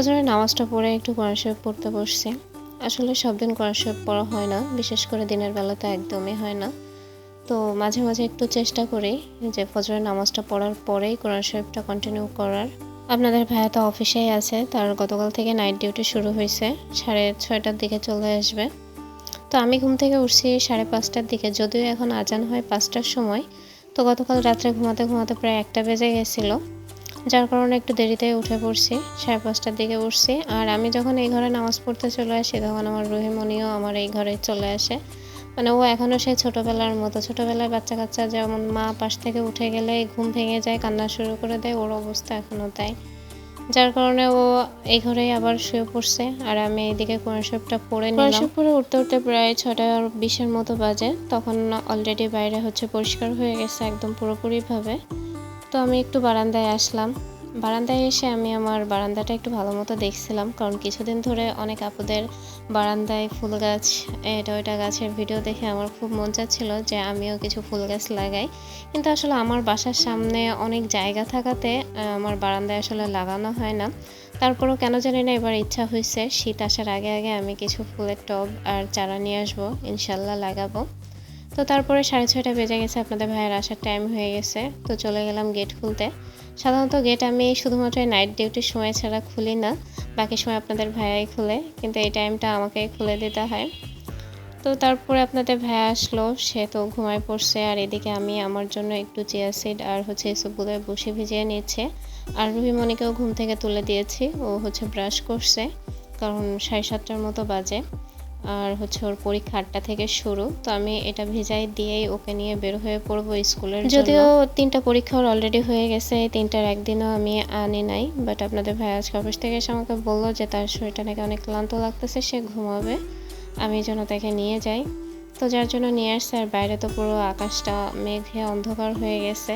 ফজরের নামাজটা পড়ে একটু কোরআন শরীফ পড়তে বসছি। আসলে সব দিন কোরআন শরীফ পড়া হয় না, বিশেষ করে দিনের বেলা তো একদমই হয় না। তো মাঝে মাঝে একটু চেষ্টা করি যে ফজরের নামাজটা পড়ার পরেই কোরআন শরীফটা কন্টিনিউ করার। আপনাদের ভাইয়া তো অফিসেই আছে, তার গতকাল থেকে নাইট ডিউটি শুরু হয়েছে, সাড়ে ছয়টার দিকে চলে আসবে। তো আমি ঘুম থেকে উঠছি সাড়ে পাঁচটার দিকে, যদিও এখন আজান হয় পাঁচটার সময়। তো গতকাল রাত্রে ঘুমাতে ঘুমাতে প্রায় একটা বেজে গেছিল। যার কারণে একটু দেরিতে উঠে পড়ছি, সাড়ে পাঁচটার দিকে উঠছি। আর আমি যখন এই ঘরে নামাজ পড়তে চলে আসি, তখন আমার রহিমনিও আমার এই ঘরে চলে আসে। মানে ও এখনও সেই ছোটোবেলার মতো, ছোটোবেলায় বাচ্চা কাচ্চা যেমন মা পাশ থেকে উঠে গেলে ঘুম ভেঙে যায়, কান্না শুরু করে দেয়, ওর অবস্থা এখনও তাই। যার কারণে ও এই ঘরেই আবার শুয়ে পড়ছে। আর আমি এইদিকে কোরআন শরীফটা পড়ে নিলাম। পড়ে উঠতে উঠতে প্রায় ছটা বিশের মতো বাজে। তখন অলরেডি বাইরে হচ্ছে পরিষ্কার হয়ে গেছে, একদম পুরোপুরিভাবে। তো আমি একটু বারান্দায় আসলাম। বারান্দায় এসে আমি আমার বারান্দাটা একটু ভালো মতো দেখছিলাম, কারণ কিছুদিন ধরে অনেক আপুদের বারান্দায় ফুল গাছ, এটা ওইটা গাছের ভিডিও দেখে আমার খুব মন চাচ্ছিল যে আমিও কিছু ফুল গাছ লাগাই। কিন্তু আসলে আমার বাসার সামনে অনেক জায়গা থাকাতে আমার বারান্দায় আসলে লাগানো হয় না। তারপরও কেন জানি না এবার ইচ্ছা হয়েছে, শীত আসার আগে আগে আমি কিছু ফুলের টব আর চারা নিয়ে আসব, ইনশাল্লাহ লাগাবো। তো তারপরে সাড়ে ছয়টা বেজে গেছে, আপনাদের ভাইয়ের আসার টাইম হয়ে গেছে। তো চলে গেলাম গেট খুলতে। সাধারণত গেট আমি শুধুমাত্র নাইট ডিউটির সময় ছাড়া খুলি না, বাকি সময় আপনাদের ভাইয়াই খুলে, কিন্তু এই টাইমটা আমাকে খুলে দিতে হয়। তো তারপরে আপনাদের ভাইয়া আসলো, সে তো ঘুমায় পড়ছে, আর এদিকে আমি আমার জন্য একটু চিয়াসিড আর হচ্ছে এসবগুলো বসে ভিজিয়ে নিচ্ছে। আর রুহিমণিকেও ঘুম থেকে তুলে দিয়েছি, ও হচ্ছে ব্রাশ করছে, কারণ সাড়ে সাতটার মতো বাজে। আর হচ্ছে ওর পরীক্ষা আটটা থেকে শুরু। তো আমি এটা ভিজাই দিয়েই ওকে নিয়ে বের হয়ে পড়ব স্কুলের যদিও তিনটা পরীক্ষা ওর অলরেডি হয়ে গেছে তিনটার একদিনও আমি আনি নাই। বাট আপনাদের ভাই আজকে অফিস থেকে এসে আমাকে বলল যে তার শরীরটা নাকি অনেক ক্লান্ত লাগতেছে, সে ঘুমাবে। আমি যেন তাকে নিয়ে যাই। তো যার জন্য নিয়ে আসছে, আর বাইরে তো পুরো আকাশটা, মেঘে অন্ধকার হয়ে গেছে।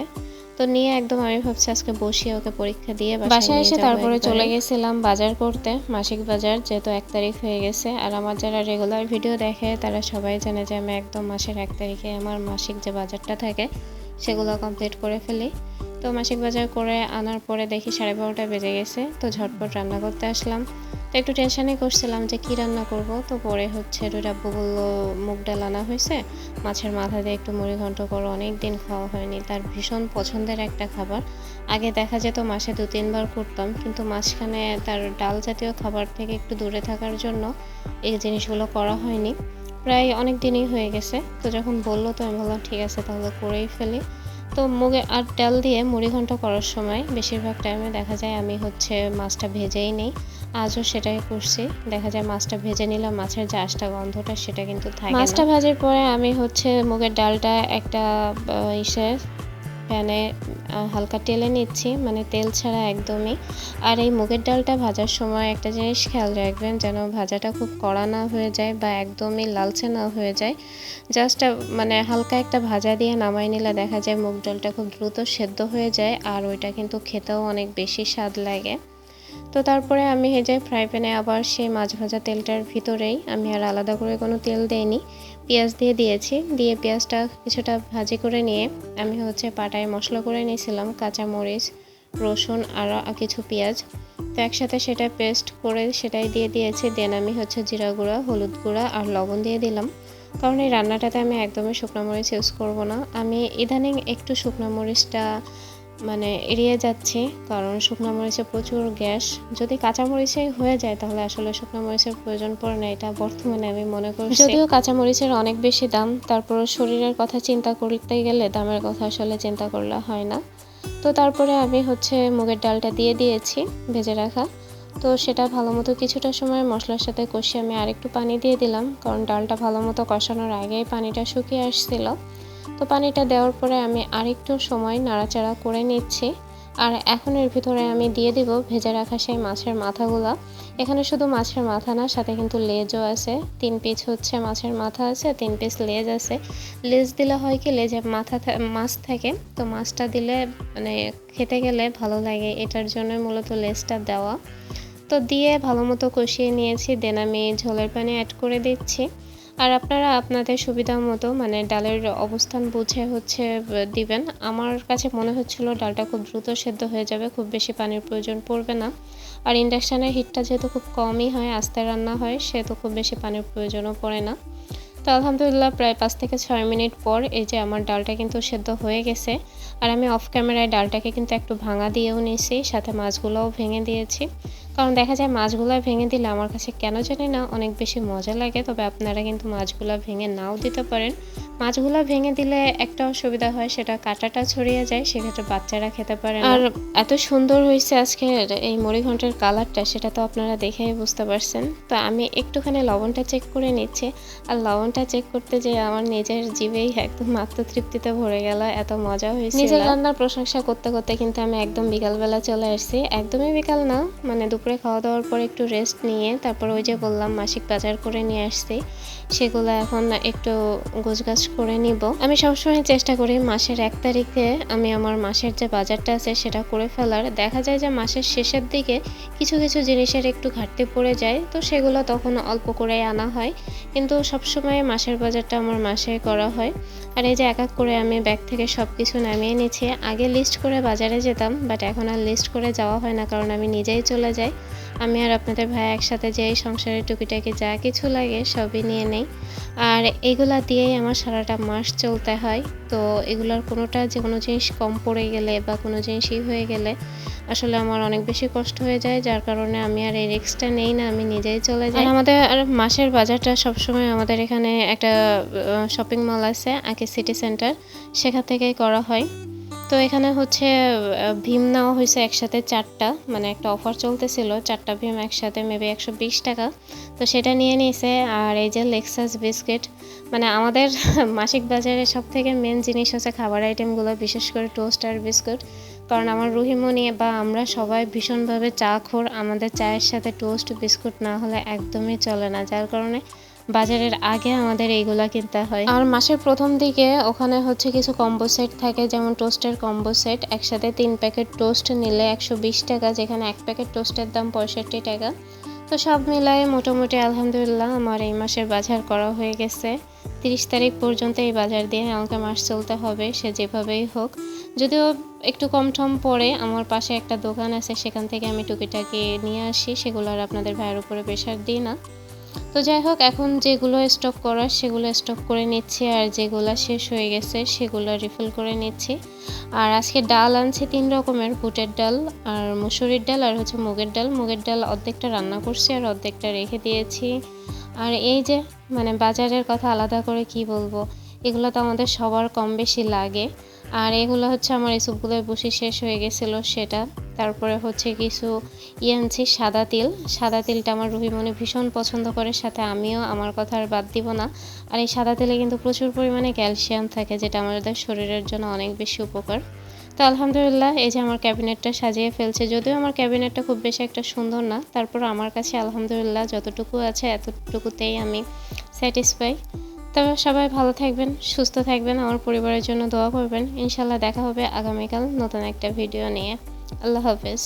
তো নিয়ে একদম আমি ভাবছি আজকে বসিয়ে ওকে পরীক্ষা দিয়ে বাসায় এসে তারপরে চলে গেছিলাম বাজার করতে মাসিক বাজার যেহেতু এক তারিখ হয়ে গেছে। আর আমার যারা রেগুলার ভিডিও দেখে তারা সবাই জানে যে আমি একদম মাসের এক তারিখে আমার মাসিক যে বাজারটা থাকে সেগুলো কমপ্লিট করে ফেলি। তো মাসিক বাজার করে আনার পরে দেখি সাড়ে বারোটা বেজে গেছে তো ঝটপট রান্না করতে আসলাম। একটু টেনশানে করছিলাম যে কি রান্না করব, তো পরে হচ্ছে ডাব্বু বলল, মুগ ডাল আনা হয়েছে, মাছের মাথা দিয়ে একটু মুড়ি ঘন্ট করো অনেক দিন খাওয়া হয়নি। তার ভীষণ পছন্দের একটা খাবার। আগে দেখা যেত মাসে দু, তিনবার করতাম, কিন্তু মাঝখানে তার ডাল জাতীয় খাবার থেকে একটু দূরে থাকার জন্য এই জিনিসগুলো করা হয়নি। প্রায় অনেক দিনই হয়ে গেছে, তো যখন বলল, তো আমি বললাম, ঠিক আছে, তাহলে করেই ফেলি। তো মুগে আর ডাল দিয়ে মুড়ি ঘন্ট করার সময় বেশিরভাগ টাইমে দেখা যায় আমি হচ্ছে মাছটা ভেজেই নিই। আজও সেটাই করছি। দেখা যায় মাছটা ভেজে নিলাম, মাছের যে আশটা গন্ধটা সেটা কিন্তু থাকে মাছটা ভাজার পরে আমি হচ্ছে মুগের ডালটা একটা ইসে প্যানে হালকা তেলে নিচ্ছি মানে তেল ছাড়া একদমই। আর এই মুগের ডালটা ভাজার সময় একটা জিনিস খেয়াল রাখবেন, যেন ভাজাটা খুব কড়া না হয়ে যায় বা একদমই লালচে না হয়ে যায়। জাস্ট মানে হালকা একটা ভাজা দিয়ে নামাই নিলে দেখা যায় মুগ ডালটা খুব দ্রুত সেদ্ধ হয়ে যায়, আর ওইটা কিন্তু খেতেও অনেক বেশি স্বাদ লাগে। তো তারপরে আমি হেজে ফ্রাই প্যানে আবার সেই মাছ ভাজা তেলটার ভিতরেই আমি আর আলাদা করে কোনো তেল দেইনি, পেঁয়াজ দিয়ে দিয়েছি, দিয়ে পেঁয়াজটা কিছুটা ভাজি করে নিয়ে আমি হচ্ছে পাটায় মশলা করে নিয়েছিলাম, কাঁচামরিচ, রসুন আর কিছু পেঁয়াজ। তো একসাথে সেটা পেস্ট করে সেটাই দিয়ে দিয়েছি দেন আমি হচ্ছে জিরা গুঁড়া, হলুদ গুঁড়া আর লবণ দিয়ে দিলাম। কারণ এই রান্নাটাতে আমি একদমই শুকনো মরিচ ইউজ করব না। আমি ইদানিং একটু শুকনো মরিচটা মানে এড়িয়ে যাচ্ছি, কারণ শুকনো মরিচে প্রচুর গ্যাস। যদি কাঁচা মরিচেই হয়ে যায় তাহলে আসলে শুকনো মরিচের প্রয়োজন পড়ে না, এটা বর্তমানে আমি মনে করি যদিও কাঁচা মরিচের অনেক বেশি দাম, তারপর শরীরের কথা চিন্তা করতে গেলে দামের কথা আসলে চিন্তা করলে হয় না। তো তারপরে আমি হচ্ছে মুগের ডালটা দিয়ে দিয়েছি, ভেজে রাখা। তো সেটা ভালো মতো কিছুটা সময় মশলার সাথে কষিয়ে আমি আরেকটু পানি দিয়ে দিলাম, কারণ ডালটা ভালো মতো কষানোর আগেই পানিটা শুকিয়ে আসছিল। তো পানিটা দেওয়ার পরে আমি আরেকটু সময় নাড়াচাড়া করে নিচ্ছি। আর এখন এর ভিতরে আমি দিয়ে দিব ভেজে রাখা সেই মাছের মাথাগুলো। এখানে শুধু মাছের মাথা না, সাথে কিন্তু লেজও আছে। তিন পিস হচ্ছে মাছের মাথা আছে, তিন পিস লেজ আছে। লেজ দিলে হয় কি, লেজে মাথা মাছ থাকে। তো মাছটা দিলে মানে খেতে গেলে ভালো লাগে। এটার জন্য মূলত লেজটা দেওয়া। তো দিয়ে ভালো মতো কষিয়ে নিয়েছি। দেন আমি ঝোলের পানি অ্যাড করে দিচ্ছি। আর আপনারা আপনাদের সুবিধা মতো মানে ডালের অবস্থান বুঝে হচ্ছে, দিবেন। আমার কাছে মনে হচ্ছিল ডালটা খুব দ্রুত সেদ্ধ হয়ে যাবে, খুব বেশি পানির প্রয়োজন পড়বে না। আর ইন্ডাকশানের হিটটা যেহেতু খুব কমই হয়, আস্তে রান্না হয়, সেহেতু খুব বেশি পানির প্রয়োজনও পড়ে না। তো আলহামদুলিল্লাহ প্রায় পাঁচ থেকে ছয় মিনিট পর এই যে আমার ডালটা কিন্তু সেদ্ধ হয়ে গেছে। আর আমি অফ ক্যামেরায় ডালটাকে কিন্তু একটু ভাঙা দিয়েও নিয়েছি, সাথে মাছগুলোও ভেঙে দিয়েছি। কারণ দেখা যায় মাছগুলো ভেঙে দিলে আমার কাছে কেন জানি না অনেক বেশি মজা লাগে। তবে আপনারা কিন্তু মাছগুলো ভেঙে নাও দিতে পারেন। মাছগুলো ভেঙে দিলে একটা অসুবিধা হয় সেটা কাঁটাটা ছড়িয়ে যায় সেক্ষেত্রে বাচ্চারা খেতে পারে আর এত সুন্দর হয়েছে আজকে এই মুড়িঘণ্টের কালারটা সেটা তো আপনারা দেখেই বুঝতে পারছেন। তো আমি একটুখানি লবণটা চেক করে নিচ্ছি। আর লবণটা চেক করতে যে আমার নিজের জীবেই একদম আত্মতৃপ্তিতে ভরে গেল এত মজা হয়েছে নিজের রান্নার প্রশংসা করতে করতে কিন্তু আমি একদম বিকালবেলা চলে আসছি। একদমই বিকাল না মানে দুপুরে খাওয়া দাওয়ার পর একটু রেস্ট নিয়ে তারপর ওই যে বললাম মাসিক বাজার করে নিয়ে আসছি। সেগুলো এখন একটু গোছগাছ করে নিব। আমি সবসময় চেষ্টা করি মাসের এক তারিখে আমি আমার মাসের যে বাজারটা আছে সেটা করে ফেলার। দেখা যায় যে মাসের শেষের দিকে কিছু কিছু জিনিসের একটু ঘাটতি পড়ে যায়, তো সেগুলো তখন অল্প করে আনা হয়। কিন্তু সবসময় মাসের বাজারটা আমার মাসে করা হয়। আর এই যে এক এক করে আমি ব্যাগ থেকে সব কিছু নামিয়ে নিচ্ছি। আগে লিস্ট করে বাজারে যেতাম বাট এখন আর লিস্ট করে যাওয়া হয় না, কারণ আমি নিজেই চলে যাই। আমি আর আপনাদের ভাই একসাথে যেই সংসারের টুকিটাকি যা কিছু লাগে সবই নিয়ে নেই। আর এগুলা দিয়েই আমার সারাটা মাস চলতে হয়। তো এগুলার কোনোটা যে কোনো জিনিস কম পড়ে গেলে বা কোনো জিনিসই হয়ে গেলে আসলে আমার অনেক বেশি কষ্ট হয়ে যায়। যার কারণে আমি আর এই রিক্সটা নেই না, আমি নিজেই চলে যাই। আমাদের আর মাসের বাজারটা সবসময় আমাদের এখানে একটা শপিং মল আছে আগে সিটি সেন্টার সেখান থেকেই করা হয়। তো এখানে হচ্ছে ভীম নেওয়া হয়েছে একসাথে চারটা মানে একটা অফার চলতেছিল, চারটা ভীম একসাথে মেবি একশো বিশ টাকা। তো সেটা নিয়ে নিয়েছে আর এই যে লেক্সাস বিস্কিট মানে আমাদের মাসিক বাজারে সব থেকে মেন জিনিস হচ্ছে খাবার আইটেমগুলো বিশেষ করে টোস্ট আর বিস্কুট কারণ আমার রুহিমণি বা আমরা সবাই ভীষণভাবে চা খোর আমাদের চায়ের সাথে টোস্ট বিস্কুট না হলে একদমই চলে না। যার কারণে বাজারের আগে আমাদের এইগুলা কিনতে হয়। আর মাসের প্রথম দিকে ওখানে হচ্ছে কিছু কম্বো সেট থাকে, যেমন টোস্টের কম্বো সেট একসাথে তিন প্যাকেট টোস্ট নিলে একশো বিশ টাকা, যেখানে এক প্যাকেট টোস্টের দাম পঁয়ষট্টি টাকা। তো সব মিলায়ে মোটামুটি আলহামদুলিল্লাহ আমার এই মাসের বাজার করা হয়ে গেছে। তিরিশ তারিখ পর্যন্ত এই বাজার দিয়ে আমাকে মাস চলতে হবে, সে যেভাবেই হোক। যদিও একটু কম টম পরে আমার পাশে একটা দোকান আছে, সেখান থেকে আমি টুকিটাকি নিয়ে আসি, সেগুলো আর আপনাদের ভাইয়ের উপরে প্রেশার দিই না। তো যাই হোক, এখন যেগুলো স্টক করার সেগুলো স্টক করে নিচ্ছি আর যেগুলো শেষ হয়ে গেছে সেগুলো রিফিল করে নিচ্ছি। আর আজকে ডাল আনছি তিন রকমের, বুটের ডাল আর মুসুরির ডাল আর হচ্ছে মুগের ডাল। মুগের ডাল অর্ধেকটা রান্না করছি আর অর্ধেকটা রেখে দিয়েছি। আর এই যে মানে বাজারের কথা আলাদা করে কি বলব? এগুলো তো আমাদের সবার কম বেশি লাগে। আর এগুলো হচ্ছে আমার এই সুপগুলোর বসে শেষ হয়ে গেছিল সেটা। তারপরে হচ্ছে কিছু ইয়ে আনছি, সাদা তিল। সাদা তিলটা আমার রুহিমণি ভীষণ পছন্দ করে, সাথে আমিও আমার কথা আর বাদ দিব না। আর এই সাদা তেলে কিন্তু প্রচুর পরিমাণে ক্যালসিয়াম থাকে, যেটা আমাদের শরীরের জন্য অনেক বেশি উপকার। তো আলহামদুলিল্লাহ, এই যে আমার ক্যাবিনেটটা সাজিয়ে ফেলছে, যদিও আমার ক্যাবিনেটটা খুব বেশি একটা সুন্দর না তারপর আমার কাছে আলহামদুলিল্লাহ যতটুকু আছে এতটুকুতেই আমি স্যাটিসফাই তবে সবাই ভালো থাকবেন, সুস্থ থাকবেন, আমার পরিবারের জন্য দোয়া করবেন। ইনশাল্লাহ দেখা হবে আগামীকাল নতুন একটা ভিডিও নিয়ে। আল্লাহ হাফেজ।